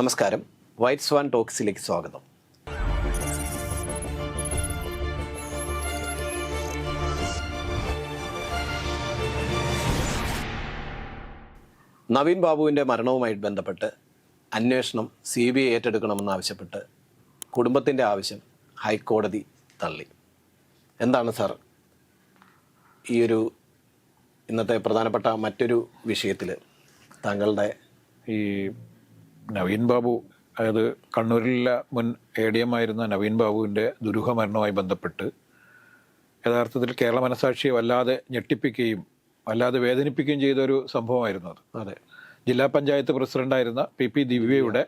നമസ്കാരം. White swan ടോക്സിലേക്ക് സ്വാഗതം. നവീൻ ബാബുവിന്റെ മരണവുമായി ബന്ധപ്പെട്ട് അന്വേഷണം സി ബി ഐ ഏറ്റെടുക്കണമെന്നാവശ്യപ്പെട്ട് കുടുംബത്തിന്റെ ആവശ്യം ഹൈക്കോടതി തള്ളി. എന്താണ് സാർ ഈ ഒരു ഇന്നത്തെ പ്രധാനപ്പെട്ട മറ്റൊരു വിഷയത്തിൽ താങ്കളുടെ ഈ നവീൻ ബാബു അതായത് കണ്ണൂരിലെ മുൻ എ ഡി എം ആയിരുന്ന നവീൻ ബാബുവിന്റെ ദുരൂഹ മരണവുമായി ബന്ധപ്പെട്ട് യഥാർത്ഥത്തിൽ കേരള മനസാക്ഷിയെ വല്ലാതെ ഞെട്ടിപ്പിക്കുകയും വല്ലാതെ വേദനിപ്പിക്കുകയും ചെയ്ത ഒരു സംഭവമായിരുന്നു അത്. അതെ. ജില്ലാ പഞ്ചായത്ത് പ്രസിഡന്റായിരുന്ന പി പി ദിവ്യയുടെ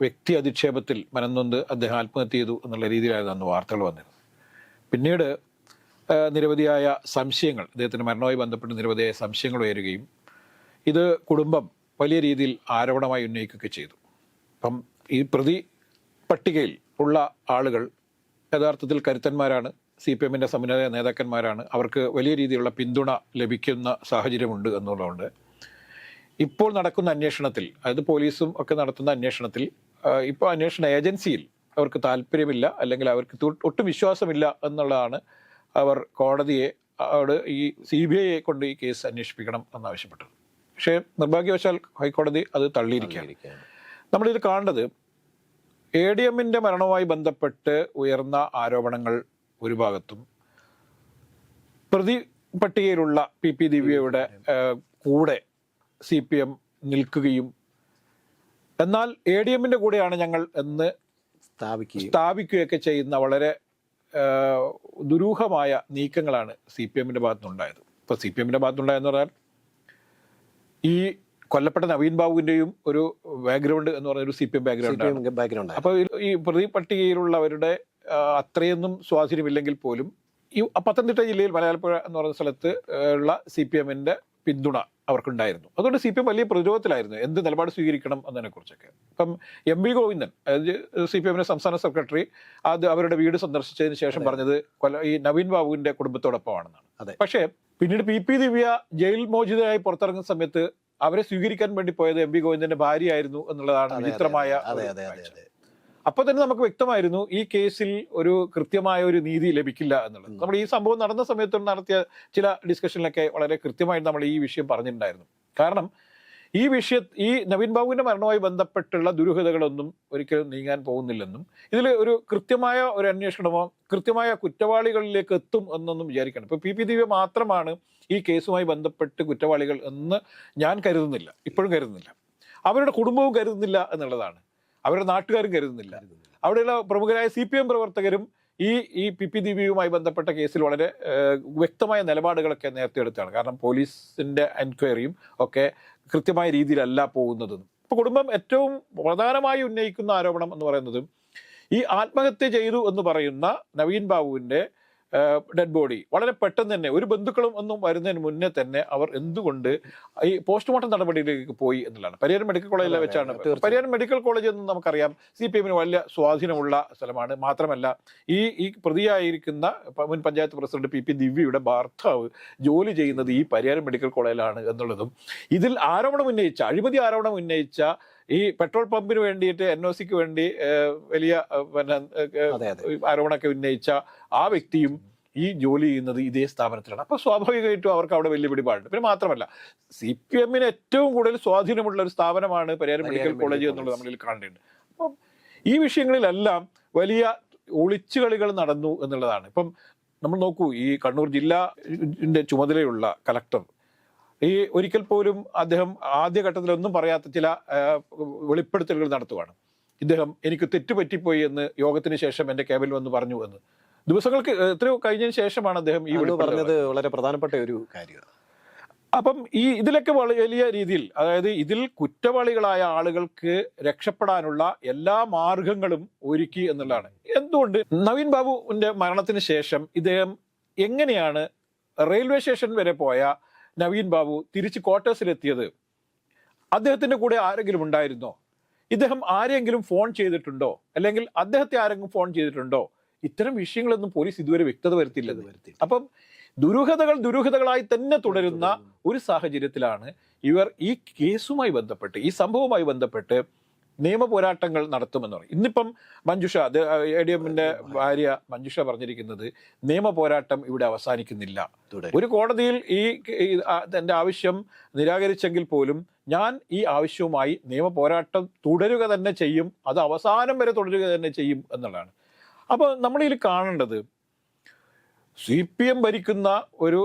വ്യക്തി അധിക്ഷേപത്തിൽ മനംനൊന്ത് അദ്ദേഹം ആത്മഹത്യ ചെയ്തു എന്നുള്ള രീതിയിലായിരുന്നു അന്ന് വാർത്തകൾ വന്നിരുന്നത്. പിന്നീട് നിരവധിയായ സംശയങ്ങൾ അദ്ദേഹത്തിന്റെ മരണവുമായി ബന്ധപ്പെട്ട് നിരവധിയായ സംശയങ്ങൾ ഉയരുകയും ഇത് കുടുംബം വലിയ രീതിയിൽ ആരോപണമായി ഉന്നയിക്കുകയൊക്കെ ചെയ്തു. അപ്പം ഈ പ്രതി പട്ടികയിൽ ഉള്ള ആളുകൾ യഥാർത്ഥത്തിൽ കരുത്തന്മാരാണ് സി പി എമ്മിന്റെ സമുന്നത നേതാക്കന്മാരാണ്. അവർക്ക് വലിയ രീതിയിലുള്ള പിന്തുണ ലഭിക്കുന്ന സാഹചര്യമുണ്ട് എന്നുള്ളതുകൊണ്ട്. ഇപ്പോൾ നടക്കുന്ന അന്വേഷണത്തിൽ അതായത് പോലീസും ഒക്കെ നടത്തുന്ന അന്വേഷണത്തിൽ ഇപ്പോൾ അന്വേഷണ ഏജൻസിയിൽ അവർക്ക് താല്പര്യമില്ല അല്ലെങ്കിൽ അവർക്ക് ഒട്ടും വിശ്വാസമില്ല എന്നുള്ളതാണ് അവർ കോടതിയെ അവിടെ ഈ സി ബി ഐയെ കൊണ്ട് ഈ കേസ് അന്വേഷിപ്പിക്കണം എന്നാവശ്യപ്പെട്ടത്. പക്ഷേ നിർഭാഗ്യവശാൽ ഹൈക്കോടതി അത് തള്ളിയിരിക്കുകയാണ്. നമ്മളിത് കാണേണ്ടത് എ ഡി എമ്മിന്റെ മരണവുമായി ബന്ധപ്പെട്ട് ഉയർന്ന ആരോപണങ്ങൾ ഒരു ഭാഗത്തും പ്രതി പട്ടികയിലുള്ള പി പി ദിവ്യയുടെ കൂടെ സി പി എം നിൽക്കുകയും എന്നാൽ എ ഡി എമ്മിന്റെ കൂടെയാണ് ഞങ്ങൾ എന്ന് സ്ഥാപിക്കുകയും സ്ഥാപിക്കുകയൊക്കെ ചെയ്യുന്ന വളരെ ദുരൂഹമായ നീക്കങ്ങളാണ് സി പി എമ്മിന്റെ ഭാഗത്തുനിന്നുണ്ടായത്. ഇപ്പോൾ സി പി എമ്മിന്റെ ഭാഗത്തുനിന്നുണ്ടായെന്ന് പറഞ്ഞാൽ ഈ കൊല്ലപ്പെട്ട നവീൻ ബാബുവിന്റെയും ഒരു ബാക്ക്ഗ്രൗണ്ട് എന്ന് പറഞ്ഞ ഒരു C P M background background അപ്പോൾ ഈ പ്രതി പട്ടികയിലുള്ളവരുടെ അത്രയൊന്നും സ്വാധീനമില്ലെങ്കിൽ പോലും ഈ പത്തനംതിട്ട ജില്ലയിൽ മലയാളപ്പുഴ എന്ന് പറയുന്ന സ്ഥലത്ത് ഉള്ള സി പി എമ്മിന്റെ പിന്തുണ അവർക്കുണ്ടായിരുന്നു. അതുകൊണ്ട് സി പി എം വലിയ പ്രതിരോധത്തിലായിരുന്നു. എന്ത് നിലപാട് സ്വീകരിക്കണം എന്നതിനെ കുറിച്ചൊക്കെ. ഇപ്പം എം വി ഗോവിന്ദൻ അതായത് സി പി എമ്മിന്റെ സംസ്ഥാന സെക്രട്ടറി അത് അവരുടെ വീട് സന്ദർശിച്ചതിന് ശേഷം പറഞ്ഞത് കൊല ഈ നവീൻ ബാബുവിന്റെ കുടുംബത്തോടൊപ്പമാണെന്നാണ്. അതെ. പക്ഷേ പിന്നീട് പി പി ദിവ്യ ജയിൽ മോചിതയായി പുറത്തിറങ്ങുന്ന സമയത്ത് അവരെ സ്വീകരിക്കാൻ വേണ്ടി പോയത് എം വി ഗോവിന്ദന്റെ ഭാര്യയായിരുന്നു എന്നുള്ളതാണ് വിചിത്രമായ അപ്പൊ തന്നെ നമുക്ക് വ്യക്തമായിരുന്നു ഈ കേസിൽ ഒരു കൃത്യമായ ഒരു നീതി ലഭിക്കില്ല എന്നുള്ളത്. നമ്മൾ ഈ സംഭവം നടന്ന സമയത്ത് നടത്തിയ ചില ഡിസ്കഷനിലൊക്കെ വളരെ കൃത്യമായിട്ട് നമ്മൾ ഈ വിഷയം പറഞ്ഞിട്ടുണ്ടായിരുന്നു. കാരണം ഈ വിഷയ ഈ നവീൻ ബാബുവിന്റെ മരണവുമായി ബന്ധപ്പെട്ടുള്ള ദുരൂഹതകളൊന്നും ഒരിക്കലും നീങ്ങാൻ പോകുന്നില്ലെന്നും ഇതിൽ ഒരു കൃത്യമായ ഒരു അന്വേഷണമോ കൃത്യമായ കുറ്റവാളികളിലേക്ക് എത്തും എന്നൊന്നും വിചാരിക്കണം. ഇപ്പൊ പി പി ദിവ്യ മാത്രമാണ് ഈ കേസുമായി ബന്ധപ്പെട്ട് കുറ്റവാളികൾ എന്ന് ഞാൻ കരുതുന്നില്ല ഇപ്പോഴും കരുതുന്നില്ല. അവരുടെ കുടുംബവും കരുതുന്നില്ല എന്നുള്ളതാണ്. അവരുടെ നാട്ടുകാരും കരുതുന്നില്ല. അവിടെയുള്ള പ്രമുഖരായ സി പി എം പ്രവർത്തകരും ഈ ഈ പി പി ദിവ്യയുമായി ബന്ധപ്പെട്ട കേസിൽ വളരെ വ്യക്തമായ നിലപാടുകളൊക്കെ നേരത്തെ എടുത്താണ്. കാരണം പോലീസിന്റെ എൻക്വയറിയും ഒക്കെ കൃത്യമായ രീതിയിലല്ല പോകുന്നതും. ഇപ്പൊ കുടുംബം ഏറ്റവും പ്രധാനമായി ഉന്നയിക്കുന്ന ആരോപണം എന്ന് പറയുന്നത് ഈ ആത്മഹത്യ ചെയ്തു എന്ന് പറയുന്ന നവീൻ ബാബുവിന്റെ ഡെഡ് ബോഡി വളരെ പെട്ടെന്ന് തന്നെ ഒരു ബന്ധുക്കളും ഒന്നും വരുന്നതിന് മുന്നേ തന്നെ അവർ എന്തുകൊണ്ട് ഈ പോസ്റ്റ്മോർട്ടം നടപടിയിലേക്ക് പോയി എന്നുള്ളതാണ്. പരിയാരം മെഡിക്കൽ അതെ, വെച്ചാണ്. പരിയാരം മെഡിക്കൽ കോളേജ് എന്ന് നമുക്കറിയാം. സി പി എമ്മിന് വലിയ സ്വാധീനമുള്ള സ്ഥലമാണ്. മാത്രമല്ല ഈ ഈ പ്രതിയായിരിക്കുന്ന മുൻ പഞ്ചായത്ത് പ്രസിഡന്റ് പി. പി. ദിവ്യയുടെ ഭർത്താവ് ജോലി ചെയ്യുന്നത് ഈ പരിയാരം മെഡിക്കൽ കോളേജിലാണ് എന്നുള്ളതും ഇതിൽ ആരോപണം ഉന്നയിച്ച അഴിമതി ആരോപണം ഉന്നയിച്ച ഈ പെട്രോൾ പമ്പിന് വേണ്ടിയിട്ട് എൻ ഒ സിക്ക് വേണ്ടി വലിയ പിന്നെ ആരോപണമൊക്കെ ഉന്നയിച്ച ആ വ്യക്തിയും ഈ ജോലി ചെയ്യുന്നത് ഇതേ സ്ഥാപനത്തിലാണ്. അപ്പൊ സ്വാഭാവികമായിട്ടും അവർക്ക് അവിടെ വലിയ പിടിപാടുണ്ട്. പിന്നെ മാത്രമല്ല സി പി എമ്മിന് ഏറ്റവും കൂടുതൽ സ്വാധീനമുള്ള ഒരു സ്ഥാപനമാണ് പരിയാരം മെഡിക്കൽ കോളേജ് എന്നുള്ളത് നമ്മളിൽ കാണേണ്ടത് അപ്പം ഈ വിഷയങ്ങളിലെല്ലാം വലിയ ഒളിച്ചുകളികൾ നടന്നു എന്നുള്ളതാണ്. ഇപ്പം നമ്മൾ നോക്കൂ ഈ കണ്ണൂർ ജില്ലാ ചുമതലയുള്ള കലക്ടർ ഈ ഒരിക്കൽ പോലും അദ്ദേഹം ആദ്യഘട്ടത്തിൽ ഒന്നും പറയാത്ത ചില വെളിപ്പെടുത്തലുകൾ നടത്തുവാണ്. ഇദ്ദേഹം എനിക്ക് തെറ്റുപറ്റിപ്പോയി എന്ന് യോഗത്തിന് ശേഷം എന്റെ ക്യാബിൽ വന്ന് പറഞ്ഞു എന്ന്. ദിവസങ്ങൾക്ക് എത്രയോ കഴിഞ്ഞതിന് ശേഷമാണ് അദ്ദേഹം ഈ പറഞ്ഞത് വളരെ പ്രധാനപ്പെട്ട ഒരു കാര്യമാണ് അപ്പം ഈ ഇതിലൊക്കെ വലിയ രീതിയിൽ അതായത് ഇതിൽ കുറ്റവാളികളായ ആളുകൾക്ക് രക്ഷപ്പെടാനുള്ള എല്ലാ മാർഗങ്ങളും ഒരുക്കി എന്നുള്ളതാണ്. എന്തുകൊണ്ട്? നവീൻ ബാബുവിന്റെ മരണത്തിന് ശേഷം ഇദ്ദേഹം എങ്ങനെയാണ് റെയിൽവേ സ്റ്റേഷൻ വരെ പോയ നവീൻ ബാബു തിരിച്ച് ക്വാർട്ടേഴ്സിലെത്തിയത്. അദ്ദേഹത്തിന്റെ കൂടെ ആരെങ്കിലും ഉണ്ടായിരുന്നോ? ഇദ്ദേഹം ആരെങ്കിലും ഫോൺ ചെയ്തിട്ടുണ്ടോ? അല്ലെങ്കിൽ അദ്ദേഹത്തെ ആരെങ്കിലും ഫോൺ ചെയ്തിട്ടുണ്ടോ? ഇത്തരം വിഷയങ്ങളൊന്നും പോലീസ് ഇതുവരെ വ്യക്തത വരുത്തില്ല വരുത്തി അപ്പം ദുരൂഹതകൾ ദുരൂഹതകളായി തന്നെ തുടരുന്ന ഒരു സാഹചര്യത്തിലാണ് ഇവർ ഈ കേസുമായി ബന്ധപ്പെട്ട് ഈ സംഭവവുമായി ബന്ധപ്പെട്ട് നിയമ പോരാട്ടങ്ങൾ നടത്തുമെന്ന് പറയും. ഇന്നിപ്പം മഞ്ജുഷ എ ഡി എമ്മിന്റെ ഭാര്യ മഞ്ജുഷ പറഞ്ഞിരിക്കുന്നത് നിയമ പോരാട്ടം ഇവിടെ അവസാനിക്കുന്നില്ല. ഒരു കോടതിയിൽ ഈ എന്റെ ആവശ്യം നിരാകരിച്ചെങ്കിൽ പോലും ഞാൻ ഈ ആവശ്യവുമായി നിയമ പോരാട്ടം തുടരുക തന്നെ ചെയ്യും അത് അവസാനം വരെ തുടരുക തന്നെ ചെയ്യും എന്നുള്ളതാണ്. അപ്പോൾ നമ്മളിതിൽ കാണേണ്ടത് സി പി എം ഭരിക്കുന്ന ഒരു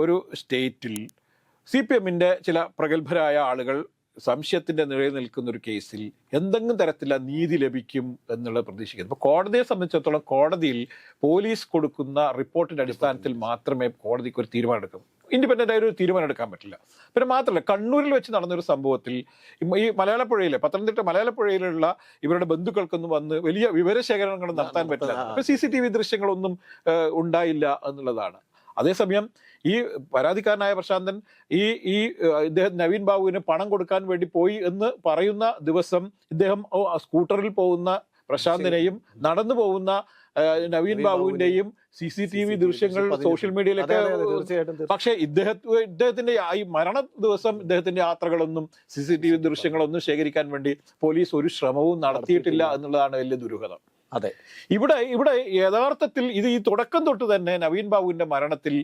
ഒരു സ്റ്റേറ്റിൽ സി പി എമ്മിന്റെ ചില പ്രഗത്ഭരായ ആളുകൾ സംശയത്തിന്റെ നിഴൽ നിൽക്കുന്ന ഒരു കേസിൽ എന്തെങ്കിലും തരത്തിലുള്ള നീതി ലഭിക്കും എന്നുള്ളത് പ്രതീക്ഷിക്കുന്നു. അപ്പോൾ കോടതിയെ സംബന്ധിച്ചിടത്തോളം കോടതിയിൽ പോലീസ് കൊടുക്കുന്ന റിപ്പോർട്ടിന്റെ അടിസ്ഥാനത്തിൽ മാത്രമേ കോടതിക്ക് ഒരു തീരുമാനം എടുക്കും ഇൻഡിപെൻഡന്റ് ആയ ഒരു തീരുമാനം എടുക്കാൻ പറ്റില്ല. പിന്നെ മാത്രമല്ല കണ്ണൂരിൽ വെച്ച് നടന്നൊരു സംഭവത്തിൽ ഈ- ഈ മലയാളപ്പുഴയിലെ പത്തനംതിട്ട മലയാളപ്പുഴയിലുള്ള ഇവരുടെ ബന്ധുക്കൾക്കൊന്നും വന്ന് വലിയ വിവരശേഖരണങ്ങൾ നടത്താൻ പറ്റില്ല. അപ്പോൾ സി സി ടി വി ദൃശ്യങ്ങളൊന്നും ഉണ്ടായില്ല എന്നുള്ളതാണ്. അതേസമയം ഈ പരാതിക്കാരനായ പ്രശാന്തൻ ഈ ഈ ഇദ്ദേഹം നവീൻ ബാബുവിന് പണം കൊടുക്കാൻ വേണ്ടി പോയി എന്ന് പറയുന്ന ദിവസം ഇദ്ദേഹം സ്കൂട്ടറിൽ പോകുന്ന പ്രശാന്തിനെയും നടന്നു പോകുന്ന നവീൻ ബാബുവിന്റെയും സി സി ടി വി ദൃശ്യങ്ങൾ സോഷ്യൽ മീഡിയയിലൊക്കെ. പക്ഷേ ഇദ്ദേഹത്തെ ഇദ്ദേഹത്തിന്റെ ഈ മരണ ദിവസം ഇദ്ദേഹത്തിന്റെ യാത്രകളൊന്നും സി സി ടി വി ദൃശ്യങ്ങളൊന്നും ശേഖരിക്കാൻ വേണ്ടി പോലീസ് ഒരു ശ്രമവും നടത്തിയിട്ടില്ല. എന്നുള്ളതാണ് വലിയ ദുരൂഹത. അതെ. ഇവിടെ ഇവിടെ യഥാർത്ഥത്തിൽ ഇത് ഈ തുടക്കം തൊട്ട് തന്നെ നവീൻ ബാബുവിന്റെ മരണത്തിൽ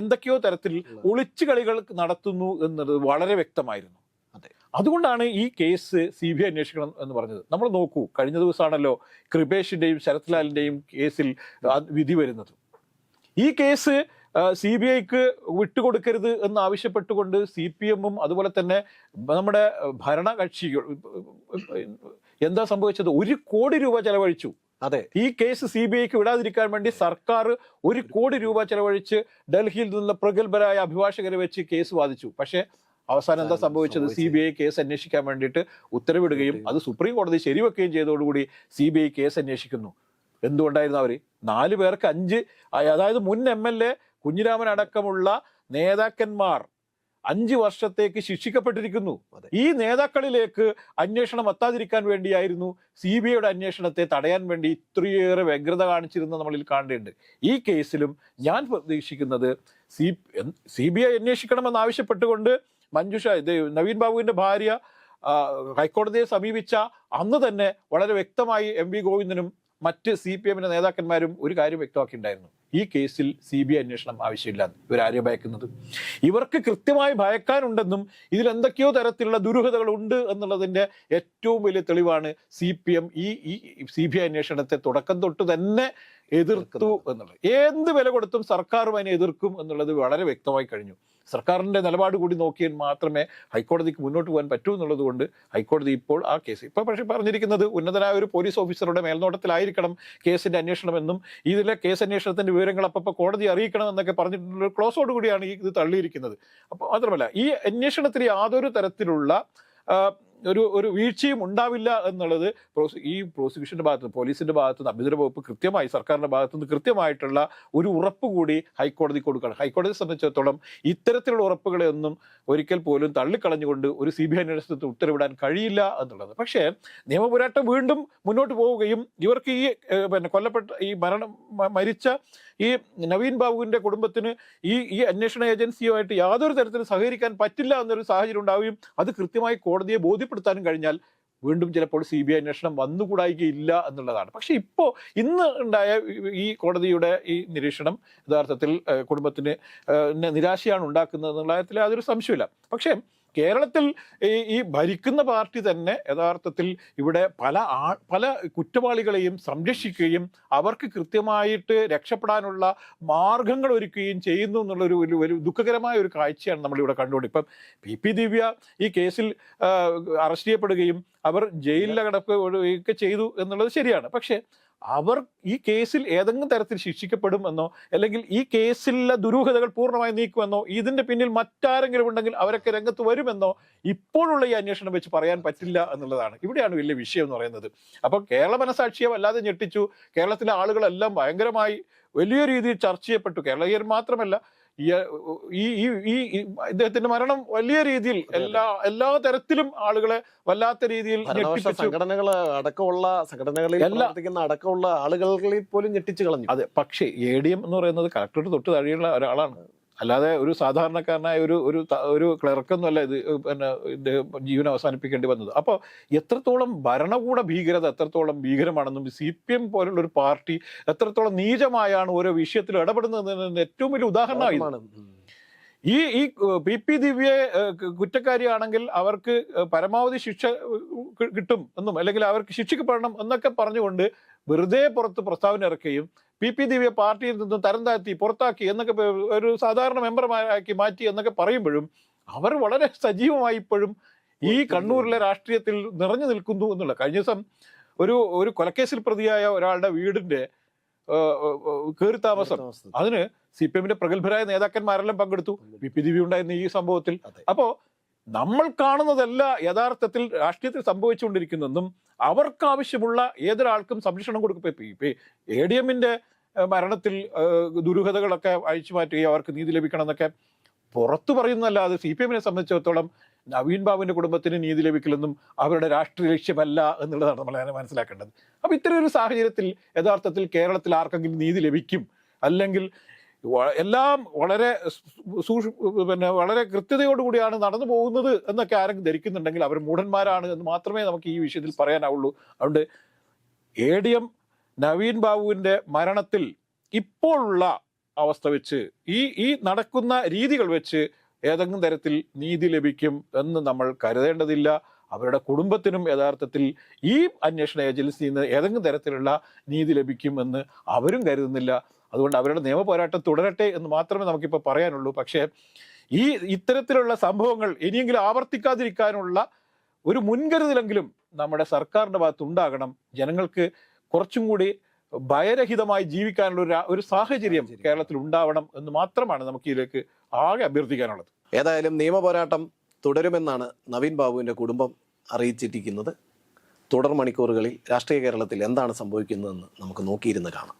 എന്തൊക്കെയോ തരത്തിൽ ഒളിച്ചു കളികൾ നടത്തുന്നു എന്നത് വളരെ വ്യക്തമായിരുന്നു. അതെ. അതുകൊണ്ടാണ് ഈ കേസ് സി ബി ഐ അന്വേഷിക്കണം എന്ന് പറഞ്ഞത്. നമ്മൾ നോക്കൂ കഴിഞ്ഞ ദിവസമാണല്ലോ കൃപേഷിന്റെയും ശരത്ലാലിന്റെയും കേസിൽ വിധി വരുന്നത്. ഈ കേസ് സി ബി ഐക്ക് വിട്ടുകൊടുക്കരുത് എന്ന് ആവശ്യപ്പെട്ടുകൊണ്ട് സി പി എമ്മും അതുപോലെ തന്നെ നമ്മുടെ ഭരണകക്ഷികൾ എന്താ സംഭവിച്ചത്? ഒരു കോടി രൂപ ചെലവഴിച്ചു. അതെ. ഈ കേസ് സി ബി ഐക്ക് വിടാതിരിക്കാൻ വേണ്ടി സർക്കാർ ഒരു കോടി രൂപ ചെലവഴിച്ച് ഡൽഹിയിൽ നിന്നുള്ള പ്രഗത്ഭരായ അഭിഭാഷകരെ വെച്ച് കേസ് വാദിച്ചു. പക്ഷേ അവസാനം എന്താ സംഭവിച്ചത്? സി ബി ഐ കേസ് അന്വേഷിക്കാൻ വേണ്ടിയിട്ട് ഉത്തരവിടുകയും അത് സുപ്രീം കോടതി ശരിവെക്കുകയും ചെയ്തതോടുകൂടി സി ബി ഐ കേസ് അന്വേഷിക്കുന്നു. എന്തുകൊണ്ടായിരുന്നു അവർ നാല് പേർക്ക് അഞ്ച് അതായത് മുൻ എം എൽ എ കുഞ്ഞിരാമൻ അടക്കമുള്ള നേതാക്കന്മാർ അഞ്ച് വർഷത്തേക്ക് ശിക്ഷിക്കപ്പെട്ടിരിക്കുന്നു. ഈ നേതാക്കളിലേക്ക് അന്വേഷണം എത്താതിരിക്കാൻ വേണ്ടിയായിരുന്നു സി ബി ഐയുടെ അന്വേഷണത്തെ തടയാൻ വേണ്ടി ഇത്രയേറെ വ്യഗ്രത കാണിച്ചിരുന്ന നമ്മളിൽ കാണേണ്ടത് ഈ കേസിലും ഞാൻ പ്രതീക്ഷിക്കുന്നത് സി സി ബി ഐ അന്വേഷിക്കണമെന്ന് ആവശ്യപ്പെട്ടുകൊണ്ട് മഞ്ജുഷ ഇത് നവീൻ ബാബുവിന്റെ ഭാര്യ ഹൈക്കോടതിയെ സമീപിച്ച അന്ന് തന്നെ വളരെ വ്യക്തമായി എം വി ഗോവിന്ദനും മറ്റ് സി പി എമ്മിന്റെ നേതാക്കന്മാരും ഒരു കാര്യം വ്യക്തമാക്കിയിട്ടുണ്ടായിരുന്നു ഈ കേസിൽ സി ബി ഐ അന്വേഷണം ആവശ്യമില്ല ഇവരാരെയും ഭയക്കുന്നത്? ഇവർക്ക് കൃത്യമായി ഭയക്കാനുണ്ടെന്നും ഇതിൽ എന്തൊക്കെയോ തരത്തിലുള്ള ദുരൂഹതകൾ ഉണ്ട് എന്നുള്ളതിന്റെ ഏറ്റവും വലിയ തെളിവാണ് സി പി എം ഈ ഈ സി ബി ഐ അന്വേഷണത്തെ തുടക്കം തൊട്ട് തന്നെ എതിർത്തു എന്നുള്ളത്. എന്ത് വില കൊടുത്തും സർക്കാരും അതിനെ എതിർക്കും എന്നുള്ളത് വളരെ വ്യക്തമായി കഴിഞ്ഞു. സർക്കാരിന്റെ നിലപാട് കൂടി നോക്കിയാൽ മാത്രമേ ഹൈക്കോടതിക്ക് മുന്നോട്ട് പോകാൻ പറ്റൂ എന്നുള്ളത് കൊണ്ട് ഹൈക്കോടതി ഇപ്പോൾ ആ കേസ് ഇപ്പോൾ പക്ഷേ പറഞ്ഞിരിക്കുന്നത് ഉന്നതനായ ഒരു പോലീസ് ഓഫീസറുടെ മേൽനോട്ടത്തിലായിരിക്കണം കേസിന്റെ അന്വേഷണമെന്നും ഇതിലെ കേസ് അന്വേഷണത്തിന്റെ വിവരങ്ങൾ അപ്പോൾ കോടതി അറിയിക്കണം എന്നൊക്കെ പറഞ്ഞിട്ടുള്ള ക്ലോസോട് കൂടിയാണ് ഈ ഇത് തള്ളിയിരിക്കുന്നത്. അപ്പോൾ മാത്രമല്ല ഈ അന്വേഷണത്തിൽ യാതൊരു തരത്തിലുള്ള ഒരു ഒരു വീഴ്ചയും ഉണ്ടാവില്ല എന്നുള്ളത് ഈ പ്രോസിക്യൂഷന്റെ ഭാഗത്ത് നിന്ന് പോലീസിന്റെ ഭാഗത്ത് നിന്ന് അഭ്യന്തര വകുപ്പ് കൃത്യമായി സർക്കാരിന്റെ ഭാഗത്ത് നിന്ന് കൃത്യമായിട്ടുള്ള ഒരു ഉറപ്പ് കൂടി ഹൈക്കോടതി കൊടുക്കണം. ഹൈക്കോടതിയെ സംബന്ധിച്ചിടത്തോളം ഇത്തരത്തിലുള്ള ഉറപ്പുകളെ ഒന്നും ഒരിക്കൽ പോലും തള്ളിക്കളഞ്ഞുകൊണ്ട് ഒരു സി ബി ഐ അന്വേഷണത്തിന് ഉത്തരവിടാൻ കഴിയില്ല എന്നുള്ളത്. പക്ഷേ നിയമപോരാട്ടം വീണ്ടും മുന്നോട്ട് പോവുകയും ഇവർക്ക് ഈ പിന്നെ കൊല്ലപ്പെട്ട ഈ മരണം മരിച്ച ഈ നവീൻ ബാബുവിന്റെ കുടുംബത്തിന് ഈ ഈ അന്വേഷണ ഏജൻസിയുമായിട്ട് യാതൊരു തരത്തിലും സഹകരിക്കാൻ പറ്റില്ല എന്നൊരു സാഹചര്യം ഉണ്ടാവുകയും അത് കൃത്യമായി കോടതിയെ ബോധ്യപ്പെടുത്താനും കഴിഞ്ഞാൽ വീണ്ടും ചിലപ്പോൾ സി ബി ഐ അന്വേഷണം വന്നുകൂടായികയില്ല എന്നുള്ളതാണ്. പക്ഷെ ഇപ്പോൾ ഇന്ന് ഉണ്ടായ ഈ- കോടതിയുടെ ഈ നിരീക്ഷണം യഥാർത്ഥത്തിൽ കുടുംബത്തിന് നിരാശയാണ് ഉണ്ടാക്കുന്നത് എന്നുള്ള കാര്യത്തിൽ യാതൊരു സംശയമില്ല പക്ഷേ കേരളത്തിൽ ഈ ഭരിക്കുന്ന പാർട്ടി തന്നെ യഥാർത്ഥത്തിൽ ഇവിടെ പല ആ പല കുറ്റവാളികളെയും സംരക്ഷിക്കുകയും അവർക്ക് കൃത്യമായിട്ട് രക്ഷപ്പെടാനുള്ള മാർഗങ്ങൾ ഒരുക്കുകയും ചെയ്യുന്നു എന്നുള്ളൊരു ഒരു ഒരു ദുഃഖകരമായ ഒരു കാഴ്ചയാണ് നമ്മളിവിടെ കണ്ടുകൊണ്ട്. ഇപ്പം പി പി ദിവ്യ ഈ കേസിൽ അറസ്റ്റ് ചെയ്യപ്പെടുകയും അവർ ജയിലിൽ കിടക്കുകയൊക്കെ ചെയ്തു എന്നുള്ളത് ശരിയാണ്. പക്ഷേ അവർ ഈ കേസിൽ ഏതെങ്കിലും തരത്തിൽ ശിക്ഷിക്കപ്പെടും എന്നോ അല്ലെങ്കിൽ ഈ കേസിലെ ദുരൂഹതകൾ പൂർണമായി നീക്കുമെന്നോ ഇതിന്റെ പിന്നിൽ മറ്റാരെങ്കിലും ഉണ്ടെങ്കിൽ അവരൊക്കെ രംഗത്ത് വരുമെന്നോ ഇപ്പോഴുള്ള ഈ അന്വേഷണം വെച്ച് പറയാൻ പറ്റില്ല എന്നുള്ളതാണ്. ഇവിടെയാണ് വലിയ വിഷയം എന്ന് പറയുന്നത്. അപ്പോൾ കേരള മനസാക്ഷിയെ വല്ലാതെ ഞെട്ടിച്ചു. കേരളത്തിലെ ആളുകളെല്ലാം ഭയങ്കരമായി വലിയ രീതിയിൽ ചർച്ച ചെയ്യപ്പെട്ടു. കേരളീയർ മാത്രമല്ല ഈ ഈ ഈ ഇദ്ദേഹത്തിന്റെ മരണം വലിയ രീതിയിൽ എല്ലാ എല്ലാ തരത്തിലും ആളുകളെ വല്ലാത്ത രീതിയിൽ സംഘടനകൾ അടക്കമുള്ള സംഘടനകളിൽ പ്രവർത്തിക്കുന്ന അടക്കമുള്ള ആളുകളിൽ പോലും ഞെട്ടിച്ചു കളഞ്ഞു. അതെ പക്ഷേ എ ഡി എം എന്ന് പറയുന്നത് കളക്ടറേറ്റ് തൊട്ട് താഴെയുള്ള ഒരാളാണ്. അല്ലാതെ ഒരു സാധാരണക്കാരനായ ഒരു ഒരു ഒരു ക്ലർക്കൊന്നുമല്ല ഇത് പിന്നെ ഇദ്ദേഹം ജീവൻ അവസാനിപ്പിക്കേണ്ടി വന്നത് അപ്പോൾ എത്രത്തോളം ഭരണകൂട ഭീകരത എത്രത്തോളം ഭീകരമാണെന്നും സി പി എം പോലുള്ള ഒരു പാർട്ടി എത്രത്തോളം നീചമായാണ് ഓരോ വിഷയത്തിൽ ഇടപെടുന്നതെന്ന് ഏറ്റവും വലിയ ഉദാഹരണമായി ഇത്. ആണ്. ഉം. ഈ ഈ പി പി ദിവ്യയെ കുറ്റക്കാരിയാണെങ്കിൽ അവർക്ക് പരമാവധി ശിക്ഷ കിട്ടും എന്നും അല്ലെങ്കിൽ അവർക്ക് ശിക്ഷിക്കപ്പെടണം എന്നൊക്കെ പറഞ്ഞുകൊണ്ട് വെറുതെ പുറത്ത് പ്രസ്താവന ഇറക്കുകയും പി പി ദിവ്യ പാർട്ടിയിൽ നിന്നും തരം താഴ്ത്തി പുറത്താക്കി എന്നൊക്കെ ഒരു സാധാരണ മെമ്പർമാരാക്കി മാറ്റി എന്നൊക്കെ പറയുമ്പോഴും അവർ വളരെ സജീവമായി ഇപ്പോഴും ഈ കണ്ണൂരിലെ രാഷ്ട്രീയത്തിൽ നിറഞ്ഞു നിൽക്കുന്നു എന്നുള്ള കഴിഞ്ഞ ദിവസം ഒരു ഒരു കൊലക്കേസിൽ പ്രതിയായ ഒരാളുടെ വീടിന്റെ കയറി താമസം. അതിന് സി പി എമ്മിന്റെ പ്രഗത്ഭരായ നേതാക്കന്മാരെല്ലാം പങ്കെടുത്തു. പി പി ദിവ്യ ഉണ്ടായിരുന്ന ഈ സംഭവത്തിൽ. അപ്പോ നമ്മൾ കാണുന്നതല്ല യഥാർത്ഥത്തിൽ രാഷ്ട്രീയത്തിൽ സംഭവിച്ചുകൊണ്ടിരിക്കുന്നതെന്നും അവർക്ക് ആവശ്യമുള്ള ഏതൊരാൾക്കും സംരക്ഷണം കൊടുക്കും. എ ഡി എമ്മിന്റെ മരണത്തിൽ ദുരൂഹതകളൊക്കെ അഴിച്ചു മാറ്റുകയും അവർക്ക് നീതി ലഭിക്കണം എന്നൊക്കെ പുറത്തു പറയുന്നതല്ലാതെ സി പി എമ്മിനെ സംബന്ധിച്ചിടത്തോളം നവീൻ ബാബുവിന്റെ കുടുംബത്തിന് നീതി ലഭിക്കില്ലെന്നും അവരുടെ രാഷ്ട്രീയ ലക്ഷ്യമല്ല എന്നുള്ളതാണ് നമ്മൾ മനസ്സിലാക്കേണ്ടത്. അപ്പൊ ഇത്തരം ഒരു സാഹചര്യത്തിൽ യഥാർത്ഥത്തിൽ കേരളത്തിൽ ആർക്കെങ്കിലും നീതി ലഭിക്കും? അല്ലെങ്കിൽ എല്ലാം വളരെ സൂക്ഷ പിന്നെ വളരെ കൃത്യതയോടുകൂടിയാണ് നടന്നു പോകുന്നത് എന്നൊക്കെ ആരെങ്കിലും ധരിക്കുന്നുണ്ടെങ്കിൽ അവർ മൂഢന്മാരാണ് എന്ന് മാത്രമേ നമുക്ക് ഈ വിഷയത്തിൽ പറയാനാവുള്ളൂ. അതുകൊണ്ട് എ ഡി എം നവീൻ ബാബുവിന്റെ മരണത്തിൽ ഇപ്പോഴുള്ള അവസ്ഥ വെച്ച് ഈ ഈ നടക്കുന്ന രീതികൾ വെച്ച് ഏതെങ്കിലും തരത്തിൽ നീതി ലഭിക്കും എന്ന് നമ്മൾ കരുതേണ്ടതില്ല. അവരുടെ കുടുംബത്തിനും യഥാർത്ഥത്തിൽ ഈ അന്വേഷണ ഏജൻസിയിൽ നിന്ന് ഏതെങ്കിലും തരത്തിലുള്ള നീതി ലഭിക്കും എന്ന് അവരും കരുതുന്നില്ല. അതുകൊണ്ട് അവരുടെ നിയമപോരാട്ടം തുടരട്ടെ എന്ന് മാത്രമേ നമുക്കിപ്പോൾ പറയാനുള്ളൂ. പക്ഷേ ഈ ഇത്തരത്തിലുള്ള സംഭവങ്ങൾ ഇനിയെങ്കിലും ആവർത്തിക്കാതിരിക്കാനുള്ള ഒരു മുൻകരുതലെങ്കിലും നമ്മുടെ സർക്കാരിന്റെ ഭാഗത്തുണ്ടാകണം. ജനങ്ങൾക്ക് കുറച്ചും കൂടി ഭയരഹിതമായി ജീവിക്കാനുള്ള ഒരു ഒരു സാഹചര്യം കേരളത്തിൽ ഉണ്ടാവണം എന്ന് മാത്രമാണ് നമുക്ക് ഇതിലേക്ക് ആകെ അഭ്യർത്ഥിക്കാനുള്ളത്. ഏതായാലും നിയമ പോരാട്ടം തുടരുമെന്നാണ് നവീൻ ബാബുവിന്റെ കുടുംബം അറിയിച്ചിരിക്കുന്നത്. തുടർ മണിക്കൂറുകളിൽ രാഷ്ട്രീയ കേരളത്തിൽ എന്താണ് സംഭവിക്കുന്നതെന്ന് നമുക്ക് നോക്കിയിരുന്ന് കാണാം.